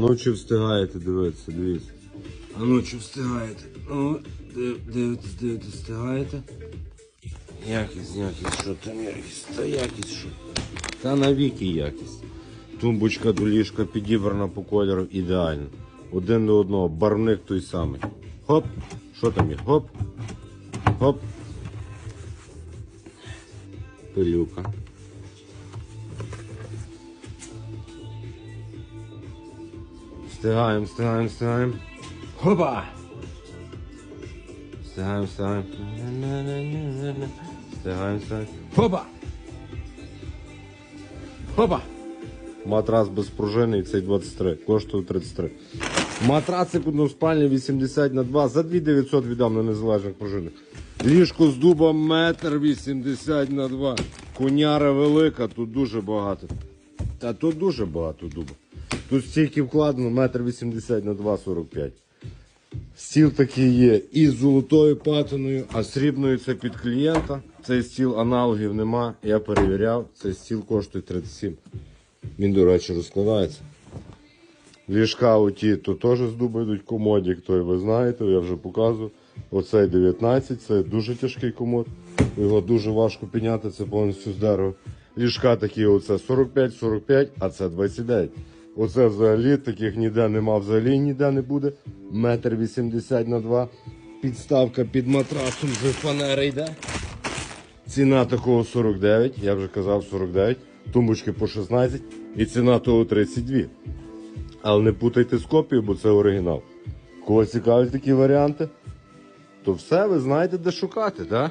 ну чи встигаєте дивитися, дивіться. А ну чи встигаєте? Ну, дивитесь, дивитесь, встигаєте. Якість, якість, що там якість? Та якість що? Та навіки якість. Тумбочка до ліжка підібрана по кольору ідеально. Один до одного, барвник той самий. Хоп, що там є? Хоп. Хоп. Пилюка. Встигаємо, встигаємо, встигаємо. Хопа! Встигаємо, встигаємо. Встигаємо, встигаємо. Хопа! Хопа! Матрас без пружини цей 23. Коштує 33. Матрацик односпальний 80 на 2. За 2900 віддам на незалежних пружинах. Ліжко з дуба метр 80 на 2. Куняра велика, тут дуже багато. Та тут дуже багато дуба. Тут стільки вкладено, метр 80 на 2,45. Стіл такий є і з золотою патиною, а срібною це під клієнта. Цей стіл аналогів нема. Я перевіряв, цей стіл коштує 37. Він, до речі, розкладається. Ліжка оті, то теж з дуба йдуть комодік, той ви знаєте, я вже показував. Оцей 19, це дуже тяжкий комод. Його дуже важко підняти, це повністю з дерева. Ліжка такі, оце 45-45, а це 29. Оце взагалі таких ніде нема, взагалі ніде не буде. Метр 80 на 2. Підставка під матрасом з фанери йде. Ціна такого 49, я вже казав 49, тумбочки по 16 і ціна того 32. Але не путайте з копією, бо це оригінал. Кого цікавлять такі варіанти, то все, ви знаєте, де шукати, так?